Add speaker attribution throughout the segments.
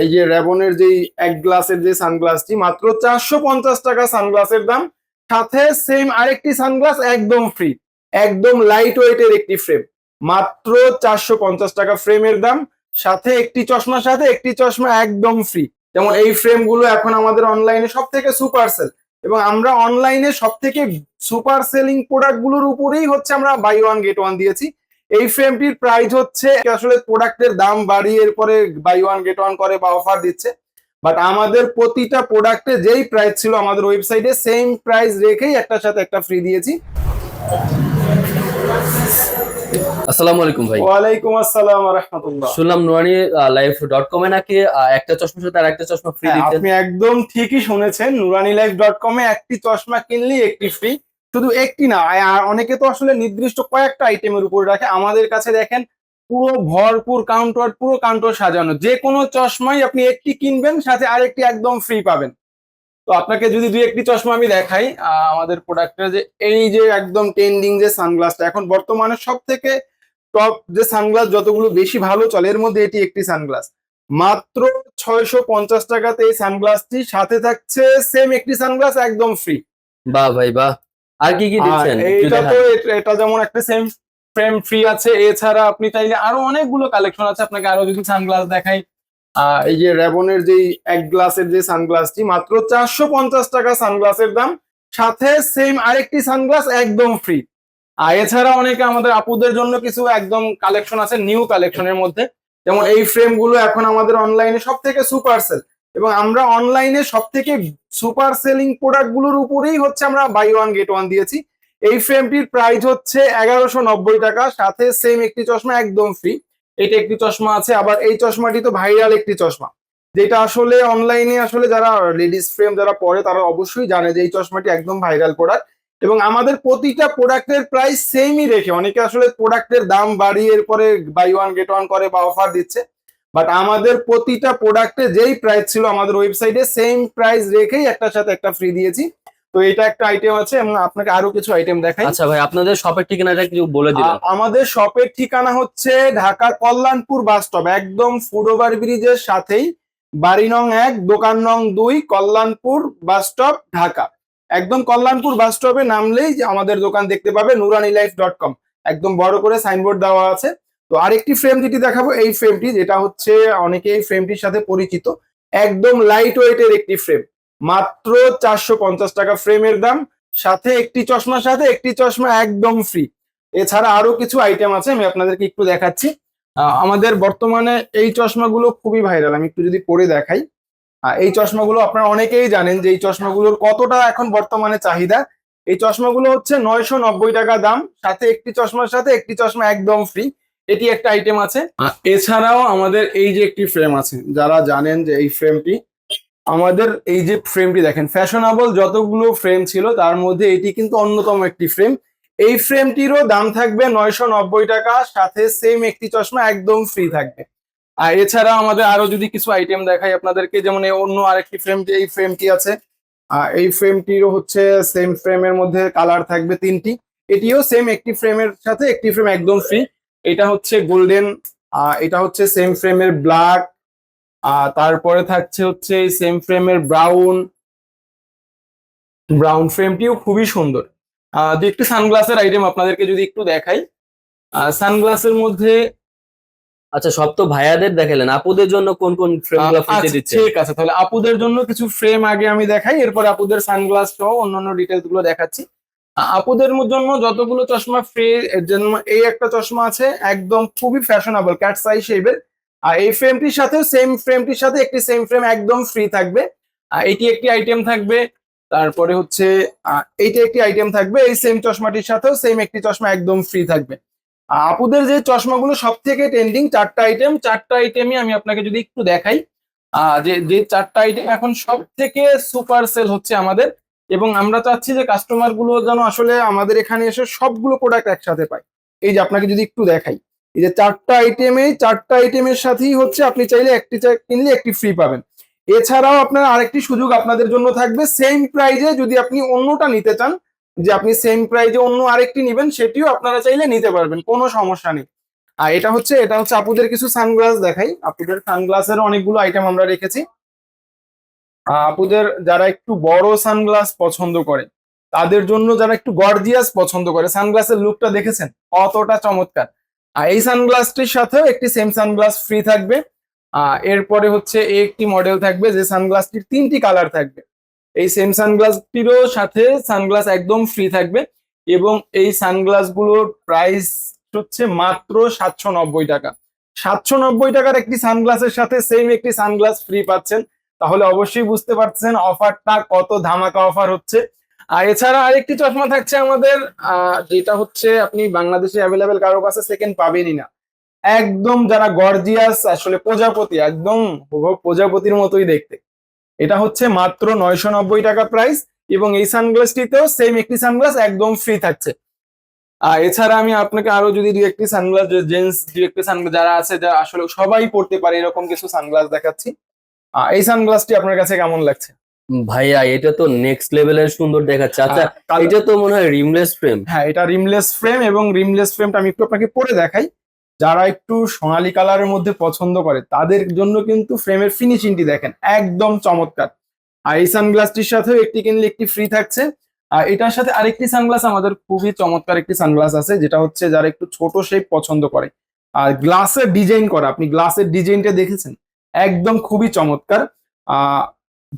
Speaker 1: এই যে রেবনের যেই এক গ্লাসের যে সানগ্লাসটি, মাত্র চারশো পঞ্চাশ টাকা সানগ্লাসের দাম। সাথে সেম আরেকটি সানগ্লাস, একদম ফ্রি একদম লাইট ওয়েটের একটি ফ্রেম মাত্র চারশো পঞ্চাশ টাকা ফ্রেমের দাম। সাথে একটি চশমার সাথে একটি চশমা একদম ফ্রি যেমন এই ফ্রেমগুলো এখন আমাদের অনলাইনে সব থেকে সুপার সেল এবং আমরা অনলাইনে সব থেকে সুপার সেলিং প্রোডাক্টগুলোর উপরেই হচ্ছে আমরা বাই ওয়ান গেট ওয়ান দিয়েছি। এই ফ্রেমটির প্রাইস হচ্ছে আসলে প্রোডাক্টের দাম বাড়িয়ে এরপরে বাই ওয়ান গেট ওয়ান করে বা অফার দিচ্ছে। বাট আমাদের প্রতিটা প্রোডাক্টে যেই প্রাইস ছিল আমাদের ওয়েবসাইটে সেম প্রাইস রেখেই একটার সাথে একটা ফ্রি দিয়েছি।
Speaker 2: আসসালামু আলাইকুম ভাই।
Speaker 1: ওয়ালাইকুম আসসালাম রহমতুল্লাহ।
Speaker 2: শুনলাম নুরানি লাইফ ডট কমে নাকি একটা চশমার সাথে আর একটা চশমা ফ্রি দিচ্ছেন।
Speaker 1: হ্যাঁ, আপনি একদম ঠিকই শুনেছেন নুরানি লাইফ ডট কমে একটি চশমা কিনলেই একটি ফ্রি শুধু একটি না আর অনেকে তো আসলে নির্দিষ্ট কয়েকটা আইটেমের উপর রাখে। আমাদের কাছে দেখেন, পুরো ভরপুর কাউন্টার পুরো কাউন্টার সাজানো। যে কোনো চশমাই আপনি একটি কিনবেন, সাথে আরেকটি একদম ফ্রি পাবেন। তো আপনাকে যদি দুই একটি চশমা আমি দেখাই আমাদের প্রোডাক্টের যে, এই যে একদম ট্রেন্ডিং যে সানগ্লাসটা এখন বর্তমানে সব থেকে টপ যে সানগ্লাস যতগুলো বেশি ভালো চলে, এর মধ্যে এটি একটি সানগ্লাস মাত্র ছয়শো পঞ্চাশ টাকাতে এই সানগ্লাসটি সাথে থাকছে সেম একটি সানগ্লাস একদম ফ্রি
Speaker 2: বাহ ভাই, বাহ। আর কি কি দিচ্ছেন? দেখান।
Speaker 1: তো এটা- এটা যেমন একটা সেম ফ্রেম ফ্রি আছে এছাড়া আপনি চাইলে আরও অনেকগুলো কালেকশন আছে আপনাকে আরও যদি সানগ্লাস দেখাই। এই যে রেবনের যেই এক গ্লাসের যে সানগ্লাসটি মাত্র চারশো পঞ্চাশ টাকা সানগ্লাসের দাম। সাথে সেম আরেকটি সানগ্লাস একদম ফ্রি আর এছাড়া অনেকে আমাদের আপুদের জন্য কিছু একদম কালেকশন আছে নিউ কালেকশনের মধ্যে। যেমন এই ফ্রেমগুলো এখন আমাদের অনলাইনে সব থেকে সুপার সেল এবং আমরা অনলাইনে সব থেকে সুপার সেলিং প্রোডাক্টগুলোর উপরেই হচ্ছে আমরা বাই ওয়ান গেট ওয়ান দিয়েছি। এই ফ্রেমটির প্রাইস হচ্ছে এগারোশো নব্বই টাকা, সাথে সেম একটি চশমা, একদম ফ্রি এটা একটি চশমা আছে, আবার এই চশমাটি তো ভাইরাল একটি চশমা। যেটা আসলে অনলাইনে আসলে যারা লেডিস ফ্রেম যারা পরে, তারা অবশ্যই জানে যে এই চশমাটি একদম ভাইরাল প্রোডাক্ট এবং আমাদের প্রতিটা প্রোডাক্টের প্রাইস সেমই রেখে, অনেকে আসলে প্রোডাক্টের দাম বাড়িয়ে এরপরে বাই ওয়ান গেট ওয়ান করে বা অফার দিচ্ছে। বাট আমাদের প্রতিটা প্রোডাক্টে যেই প্রাইস ছিল আমাদের ওয়েবসাইটে সেম প্রাইস রেখেই একটার সাথে একটা ফ্রি দিয়েছি। তো এটা একটা আইটেম আছে এবং আপনাকে আরও কিছু আইটেম দেখাই।
Speaker 2: আচ্ছা ভাই আপনাদের শপের ঠিকানাটা কিছু বলে
Speaker 1: আ- আমাদের শপের ঠিকানা হচ্ছে ঢাকা কল্যাণপুর বাস স্টপ একদম ফুড ওভার ব্রিজের সাথেই বাড়ি নং এক দোকান নং দুই কল্যাণপুর বাস স্টপ ঢাকা। একদম কল্যাণপুর বাস স্টপে নামলেই যে আমাদের দোকান দেখতে পাবে নুরানি লাইফ ডট কম একদম বড় করে সাইনবোর্ড দেওয়া আছে। তো আরেকটি ফ্রেম যেটি দেখাবো, এই ফ্রেমটি যেটা হচ্ছে অনেকে এই ফ্রেমটির সাথে পরিচিত। একদম লাইট ওয়েটের একটি ফ্রেম মাত্র চারশো পঞ্চাশ টাকা ফ্রেমের দাম। সাথে একটি চশমার সাথে, একটি চশমা একদম ফ্রি এছাড়া আরও কিছু আইটেম আছে, আমি আপনাদেরকে একটু দেখাচ্ছি। আমাদের বর্তমানে এই চশমাগুলো খুবই ভাইরাল আমি একটু যদি পরে দেখাই। এই চশমাগুলো আপনারা অনেকেই জানেন যে এই চশমাগুলোর কতটা এখন বর্তমানে চাহিদা। এই চশমাগুলো হচ্ছে নয়শো নব্বই টাকা দাম। সাথে একটি চশমার সাথে, একটি চশমা একদম ফ্রি এটি একটা আইটেম আছে। এছাড়াও আমাদের এই যে একটি ফ্রেম আছে, যারা জানেন যে এই ফ্রেমটি আমাদের এই যে ফ্রেমটি দেখেন ফ্যাশনেবল যতগুলো ফ্রেম ছিল, তার মধ্যে এটি কিন্তু অন্যতম একটি ফ্রেম এই ফ্রেমটিরও দাম থাকবে নয়শো নব্বই টাকা, সাথে সেম একটি চশমা একদম ফ্রি থাকবে। আর এছাড়া আমাদের আরও যদি কিছু আইটেম দেখাই আপনাদেরকে, যেমন অন্য আরেকটি ফ্রেম এই ফ্রেমটি আছে। এই ফ্রেমটিরও হচ্ছে সেম ফ্রেমের মধ্যে কালার থাকবে তিনটি। এটিও সেম একটি ফ্রেমের সাথে একটি ফ্রেম একদম ফ্রি এটা হচ্ছে গোল্ডেন এটা হচ্ছে সেম ফ্রেমের ব্ল্যাক আর তারপরে থাকছে হচ্ছে এই সেম ফ্রেমের ব্রাউন ব্রাউন ফ্রেমটিও খুবই সুন্দর। আহ, দু একটু সানগ্লাসের আইটেম আপনাদেরকে যদি একটু দেখাই। সানগ্লাসের মধ্যে
Speaker 2: আচ্ছা সব তো ভাইয়াদের দেখালেন। আপুদের জন্য কোন কোন ফ্রেমগুলো ফ্রিতে
Speaker 1: আচ্ছা, ঠিক আছে তাহলে আপুদের জন্য কিছু ফ্রেম আগে আমি দেখাই এরপর আপুদের সানগ্লাস সহ অন্যান্য ডিটেলসগুলো দেখাচ্ছি। আপুদের জন্য যতগুলো চশমা ফ্রি এই একটা চশমা আছে, একদম খুবই ফ্যাশনেবল ক্যাট সাইজ শেপের আর এই ফ্রেমটির সাথে সেম ফ্রেমটির সাথে একটি সেম ফ্রেম একদম ফ্রি থাকবে। এটি একটি আইটেম থাকবে। তারপরে হচ্ছে এইটা একটি আইটেম থাকবে। এই সেম চশমাটির সাথেও সেম একটি চশমা একদম ফ্রি থাকবে। আপুদের যে চশমাগুলো সব থেকে ট্রেন্ডিং চারটা আইটেম চারটা আইটেমই আমি আপনাকে যদি একটু দেখাই। যে যে চারটা আইটেম এখন সব থেকে সুপার সেল হচ্ছে আমাদের। এবং আমরা চাচ্ছি যে কাস্টমারগুলো যেন আসলে আমাদের এখানে এসে সবগুলো প্রোডাক্ট একসাথে পায়। এই যে আপনাকে যদি একটু দেখাই, এই যে চারটা আইটেমে চারটা আইটেমের সাথেই হচ্ছে আপনি চাইলে একটি কিনলে একটি ফ্রি পাবেন। এছাড়াও আপনার আরেকটি সুযোগ আপনাদের জন্য থাকবে সেম প্রাইজে যদি আপনি অন্যটা নিতে চান, যে আপনি সেম প্রাইজে অন্য আরেকটি নেবেন, সেটিও আপনারা চাইলে নিতে পারবেন, কোনো সমস্যা নেই। আর এটা হচ্ছে এটা হচ্ছে আপুদের কিছু সানগ্লাস দেখাই। আপুদের সানগ্লাসের অনেকগুলো আইটেম আমরা রেখেছি। আপুদের যারা একটু বড় সানগ্লাস পছন্দ করে, তাদের জন্য যারা একটু গর্জিয়াস পছন্দ করে সানগ্লাসের লুকটা দেখেছেন? অতটা চমৎকার। আর এই সানগ্লাসটির সাথেও একটি সেম সানগ্লাস ফ্রি থাকবে। এরপরে হচ্ছে একটি মডেল থাকবে যে সানগ্লাসটির তিনটি কালার থাকবে। এই সেম সানগ্লাসটিরও সাথে সানগ্লাস একদম ফ্রি থাকবে এবং এই সানগ্লাসগুলোর প্রাইস হচ্ছে মাত্র সাতশো নব্বই টাকা। সাতশো নব্বই টাকার একটি সানগ্লাসের সাথে সেম একটি সানগ্লাস ফ্রি পাচ্ছেন। তাহলে অবশ্যই বুঝতে পারছেন অফারটা কত ধামাকা অফার হচ্ছে। আর এছাড়া আরেকটি চশমা থাকছে আমাদের যেটা হচ্ছে আপনি বাংলাদেশে অ্যাভেলেবেল কারও কাছে সেকেন্ড পাবেনই না। একদম যারা গর্জিয়াস আসলে প্রজাপতি, একদম প্রজাপতির মতোই দেখতে। এটা হচ্ছে মাত্র নয়শো নব্বই টাকা প্রাইস এবং এই সানগ্লাসটিতেও সেম একটি সানগ্লাস একদম ফ্রি থাকছে। আর এছাড়া আমি আপনাকে আরও যদি দুই একটি সানগ্লাস জেন্টস দুই একটি সানগ্লাস যারা আছে যারা আসলে সবাই পড়তে পারে, এরকম কিছু সানগ্লাস দেখাচ্ছি। এই সানগ্লাসটি আপনার কাছে কেমন লাগছে?
Speaker 2: ভাইয়া এটা তো নেক্সট লেভেলের সুন্দর দেখাচ্ছে। আচ্ছা এটা তো মনে হয় রিমলেস ফ্রেম
Speaker 1: হ্যাঁ এটা রিমলেস ফ্রেম এবং রিমলেস ফ্রেমটা আমি একটু আপনাকে পরে দেখাই। যারা একটু সোনালী কালারের মধ্যে পছন্দ করে তাদের জন্য কিন্তু ফ্রেমের ফিনিশিংটি দেখেন একদম চমৎকার। আর এই সানগ্লাসটির সাথেও একটি কিনলে একটি ফ্রি থাকছে। আর এটার সাথে আরেকটি সানগ্লাস আমাদের খুবই চমৎকার একটি সানগ্লাস আছে যেটা হচ্ছে যারা একটু ছোট শেপ পছন্দ করে। আর গ্লাসের ডিজাইন করা আপনি গ্লাসের ডিজাইনটা দেখেছেন? একদম খুবই চমৎকার।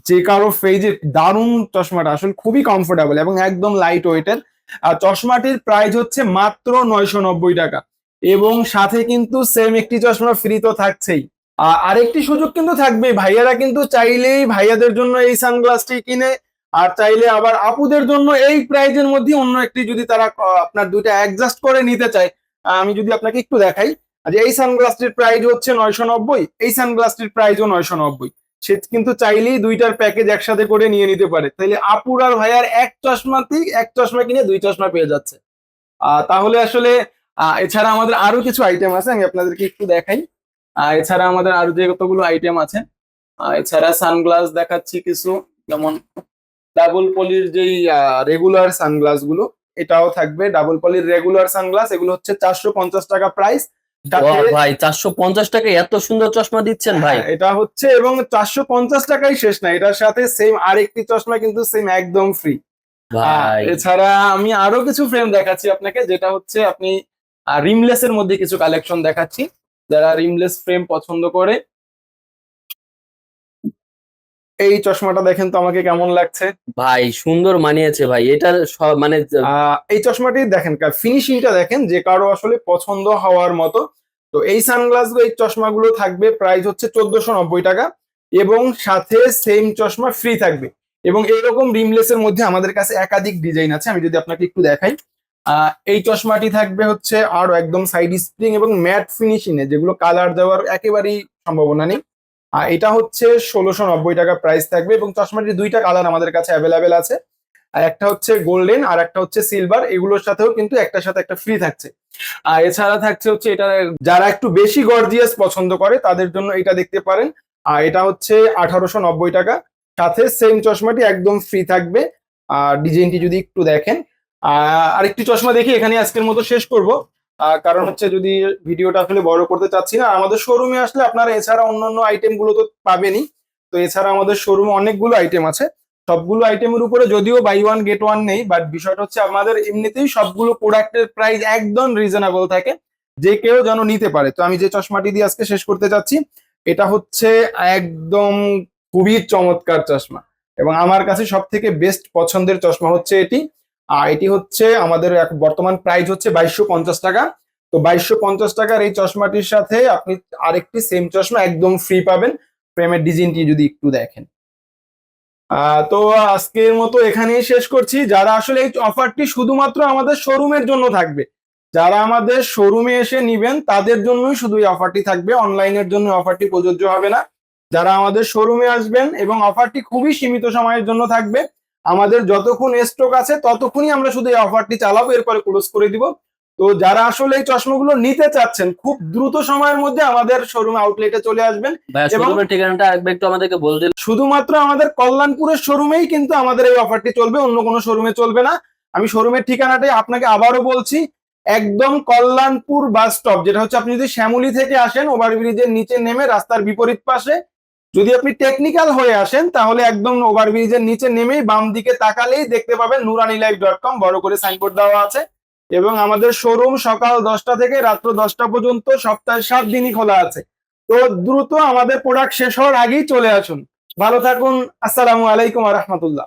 Speaker 1: যে কারও ফেজে দারুণ চশমাটা, আসলে খুবই কমফোর্টেবল এবং একদম লাইট ওয়েটের চশমাটির প্রাইস হচ্ছে মাত্র নয়শো নব্বই টাকা এবং সাথে কিন্তু সেম একটি চশমা ফ্রি তো থাকছেই। আরেকটি সুযোগ কিন্তু থাকবে ভাইয়ারা কিন্তু চাইলেই ভাইয়াদের জন্য এই সানগ্লাসটি কিনে আর চাইলে আবার আপুদের জন্য এই প্রাইজের মধ্যে অন্য একটি যদি তারা আপনার দুইটা অ্যাডজাস্ট করে নিতে চায় আমি যদি আপনাকে একটু দেখাই। যে এই সানগ্লাসটির প্রাইস হচ্ছে নয়শো নব্বই, এই সানগ্লাসটির প্রাইসও নয়শো নব্বই। সে কিন্তু চাইলেই দুইটার প্যাকেজ একসাথে করে নিয়ে নিতে পারে। তাহলে আপুর আর ভাইয়ার এক চশমাতেই এক চশমা কিনে দুই চশমা পেয়ে যাচ্ছে। তাহলে আসলে এছাড়া আমাদের আরও কিছু আইটেম আছে, আমি আপনাদেরকে একটু দেখাই। এছাড়া আমাদের আরও যে কতগুলো আইটেম আছে এছাড়া সানগ্লাস দেখাচ্ছি কিছু, যেমন ডাবল পলির যেই রেগুলার সানগ্লাসগুলো এটাও থাকবে। ডাবল পলির রেগুলার সানগ্লাস এগুলো হচ্ছে চারশো পঞ্চাশ টাকা প্রাইস
Speaker 2: ভাই চারশো পঞ্চাশ টাকা এত সুন্দর চশমা দিচ্ছেন ভাই।
Speaker 1: হ্যাঁ, এটা হচ্ছে এবং চারশো পঞ্চাশ টাকাই শেষ না এটার সাথে সেম আরেকটি চশমা কিন্তু সেম একদম ফ্রি এছাড়া আমি আরও কিছু ফ্রেম দেখাচ্ছি আপনাকে যেটা হচ্ছে আপনি রিমলেস এর মধ্যে কিছু কালেকশন দেখাচ্ছি। যারা রিমলেস ফ্রেম পছন্দ করে এই চশমাটা দেখেন তো আমাকে কেমন লাগছে।
Speaker 2: ভাই সুন্দর মানিয়েছে ভাই। এটা মানে
Speaker 1: এই চশমাটি দেখেন ফিনিশিংটা দেখেন যে কারও আসলে পছন্দ হওয়ার মতো। তো এই সানগ্লাস এই চশমাগুলো থাকবে প্রাইস হচ্ছে চোদ্দশো নব্বই টাকা এবং সাথে সেম চশমা ফ্রি থাকবে। এবং এইরকম রিমলেস এর মধ্যে আমাদের কাছে একাধিক ডিজাইন আছে আমি যদি আপনাকে একটু দেখাই। আহ, এই চশমাটি থাকবে হচ্ছে আরও একদম সাইড স্প্রিং এবং ম্যাট ফিনিশিং এ যেগুলো কালার দেওয়ার একেবারেই সম্ভাবনা নেই। আর এটা হচ্ছে ষোলোশো নব্বই টাকা প্রাইস থাকবে এবং চশমাটির দুইটা কালার আমাদের কাছে অ্যাভেলেবেল আছে। আর একটা হচ্ছে গোল্ডেন আর একটা হচ্ছে সিলভার এগুলোর সাথেও কিন্তু একটার সাথে একটা ফ্রি থাকছে। আর এছাড়া থাকছে হচ্ছে এটা যারা একটু বেশি গর্জিয়াস পছন্দ করে, তাদের জন্য এটা দেখতে পারেন। আর এটা হচ্ছে আঠারোশো নব্বই টাকা। সাথে সেম চশমাটি একদম ফ্রি থাকবে। আর ডিজাইনটি যদি একটু দেখেন। আর আরেকটি চশমা দেখি, এখানে আজকের মতো শেষ করব। কারণ হচ্ছে যদি ভিডিওটা আসলে বড় করতে চাচ্ছি না, আমাদের শোরুমে আসলে আপনারা এছাড়া অন্যান্য আইটেমগুলো তো পাবেনই। তো এছাড়া আমাদের শোরুমে অনেকগুলো আইটেম আছে। সবগুলো আইটেমের উপরে যদিও বাই ওয়ান গেট ওয়ান নেই বাট বিষয়টা হচ্ছে আমাদের এমনিতেই সবগুলো প্রোডাক্টের প্রাইস একদম রিজনেবল থাকে, যে কেউ যেন নিতে পারে। তো আমি যে চশমাটি দিয়ে আজকে শেষ করতে চাচ্ছি, এটা হচ্ছে একদম খুবই চমৎকার চশমা। এবং আমার কাছে সব থেকে বেস্ট পছন্দের চশমা হচ্ছে এটি। আর এটি হচ্ছে আমাদের বর্তমান প্রাইস হচ্ছে বাইশশো পঞ্চাশ টাকা। তো বাইশশো পঞ্চাশ টাকার এই চশমাটির সাথে আপনি আরেকটি সেম চশমা একদম ফ্রি পাবেন। ফ্রেমের ডিজাইনটি যদি একটু দেখেন। তো আজকের মতো এখানেই শেষ করছি। যারা আসলে এই অফারটি শুধুমাত্র আমাদের শোরুমের জন্য থাকবে, যারা আমাদের শোরুমে এসে নিবেন, তাদের জন্যই শুধু এই অফারটি থাকবে। অনলাইনের জন্য অফারটি প্রযোজ্য হবে না। যারা আমাদের শোরুমে আসবেন এবং অফারটি খুবই সীমিত সময়ের জন্য থাকবে আমাদের যতক্ষণ স্টক আছে ততক্ষণই আমরা শুধু এই অফারটি চালাবো এরপরে ক্লোজ করে দিব। তো যারা আসলে এই চশমাগুলো নিতে চাচ্ছেন খুব দ্রুত সময়ের মধ্যে আমাদের শোরুম আউটলেটে চলে আসবেন এবং-
Speaker 2: ঠিকানাটা একবার একটু আমাদেরকে বলে দিন।
Speaker 1: শুধুমাত্র আমাদের কল্যাণপুরের শোরুমেই কিন্তু আমাদের এই অফারটি চলবে অন্য কোনো শোরুমে চলবে না। আমি শোরুমের ঠিকানাটাই আপনাকে আবারও বলছি একদম কল্যাণপুর বাস স্টপ যেটা হচ্ছে আপনি যদি শ্যামলী থেকে আসেন ওভারব্রিজের নিচে নেমে রাস্তার বিপরীত পাশে যদি আপনি টেকনিক্যাল হয়ে আসেন, তাহলে একদম ওভারব্রিজের নিচে নেমেই বাম দিকে তাকালেই দেখতে পাবেন নুরানি লাইফ ডট কম বড় করে সাইনবোর্ড দেওয়া আছে। এবং আমাদের শোরুম সকাল দশটা থেকে রাত্র দশটা পর্যন্ত সপ্তাহে সাত দিনই খোলা আছে। তো দ্রুত আমাদের প্রোডাক্ট শেষ হওয়ার আগেই চলে আসুন। ভালো থাকুন, আসসালামু আলাইকুম রহমতুল্লাহ।